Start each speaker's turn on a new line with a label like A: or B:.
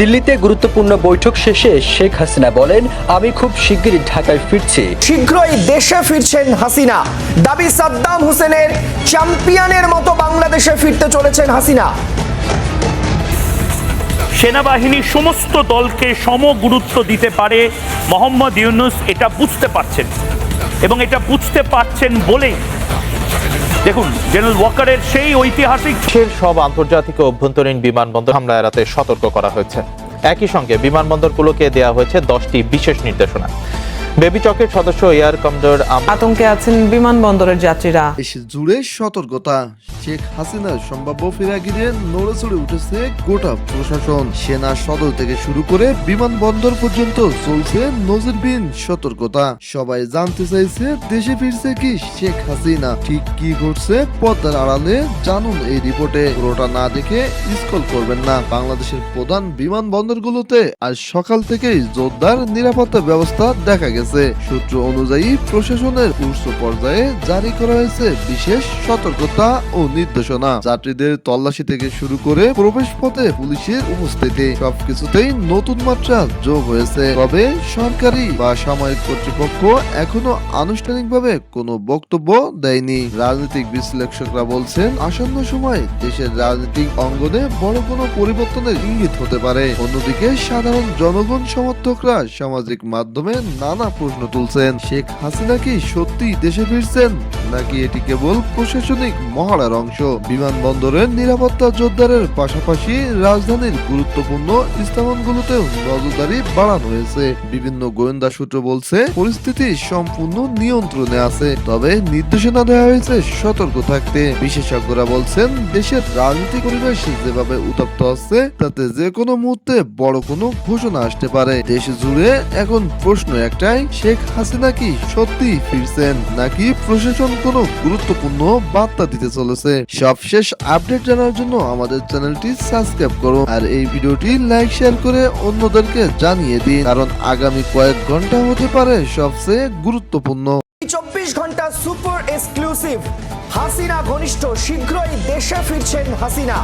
A: দিল্লিতে গুরুত্বপূর্ণ বৈঠক শেষে শেখ হাসিনা বলেন আমি খুব শিগগিরই ঢাকায় ফিরছি।
B: শীঘ্রই দেশে ফিরছেন হাসিনা। দাবি সাদ্দাম হোসেনের চ্যাম্পিয়নের মতো বাংলাদেশে ফিরতে চলেছেন হাসিনা।
C: সেনাবাহিনী সমস্ত দলকে সম গুরুত্ব দিতে পারে। মোহাম্মদ ইউনুস এটা বুঝতে পারছেন এবং এটা বুঝতে পারছেন বলেই দেখুন, জেনারেল ওয়াকারের সেই ঐতিহাসিক
D: সব আন্তর্জাতিক অভ্যন্তরীণ বিমানবন্দর হামলা এড়াতে সতর্ক করা হয়েছে। একই সঙ্গে বিমানবন্দরগুলোকে দেওয়া হয়েছে দশটি বিশেষ নির্দেশনা। বেবি চকের সদস্য এয়ার কমডোর
E: আতঙ্কে আছেন বিমানবন্দরের যাত্রীরা।
F: দেশ জুড়ে সতর্কতা। শেখ হাসিনার সম্ভাব্য ফেরাগিরে নড়ে চড়ে উঠেছে গোটা প্রশাসন। সেনা সদর থেকে শুরু করে বিমানবন্দর পর্যন্ত চলছে নজিরবিহীন সতর্কতা। সবাই জানতে চাইছে দেশে ফিরছে কি শেখ হাসিনা। ঠিক কি ঘটছে পদ্মার আড়ালে জানুন এই রিপোর্টে। পুরোটা না দেখে স্কল করবেন না। বাংলাদেশের প্রধান বিমানবন্দরগুলোতে আজ সকাল থেকেই জোরদার নিরাপত্তা ব্যবস্থা দেখা গেছে। সূত্র অনুযায়ী প্রশাসনের উচ্চ পর্যায়ে জারি করা হয়েছে বিশেষ সতর্কতা ও নির্দেশনা। যাত্রীদের তল্লাশি থেকে শুরু করে প্রবেশ পথে পুলিশের উপস্থিতি, সবকিছুতেই নতুন মাত্রা যোগ হয়েছে। তবে সরকারি বা সামরিক কর্তৃপক্ষ এখনও আনুষ্ঠানিকভাবে কোনো বক্তব্য দেয়নি। রাজনৈতিক বিশ্লেষকরা বলছেন, আসন্ন সময় দেশের রাজনৈতিক অঙ্গনে বড় কোনো পরিবর্তনের ইঙ্গিত হতে পারে। অন্যদিকে সাধারণ জনগণ সমর্থকরা সামাজিক মাধ্যমে নানা প্রশ্ন তুলছেন, শেখ হাসিনা কি সত্যি দেশে ফিরছেন? নাকি এটি কেবল প্রশাসনিক মহড়ার অংশ? বিমানবন্দরের নিরাপত্তা জোরদারের পাশাপাশি রাজধানীর গুরুত্বপূর্ণ স্থাপনগুলোতেও নজরদারি বাড়ানো হয়েছে। বিভিন্ন গোয়েন্দা সূত্র বলছে, পরিস্থিতি সম্পূর্ণ নিয়ন্ত্রণে আছে, তবে নির্দেশনা দেওয়া হয়েছে সতর্ক থাকতে। বিশেষজ্ঞরা বলছেন, দেশের রাজনৈতিক পরিবেশ যেভাবে উত্তপ্ত আছে তাতে যে কোনো মুহূর্তে বড় কোনো ঘোষণা আসতে পারে। দেশ জুড়ে এখন প্রশ্ন একটাই শেখ হাসিনা কি সত্যি ফিরছেন নাকি প্রশাসন কোনো গুরুত্বপূর্ণ বার্তা দিতে চলেছে? সবশেষ আপডেট জানার জন্য আমাদের চ্যানেলটি সাবস্ক্রাইব করুন আর এই ভিডিওটি লাইক, শেয়ার করে অন্যদেরকে জানিয়ে দিন, কারণ আগামী কয়েক ঘণ্টা হতে পারে সবচেয়ে গুরুত্বপূর্ণ।
B: চব্বিশ ঘণ্টা সুপার এক্সক্লুসিভ হাসিনা ঘনিষ্ঠ, শীঘ্রই দেশে ফিরছেন হাসিনা।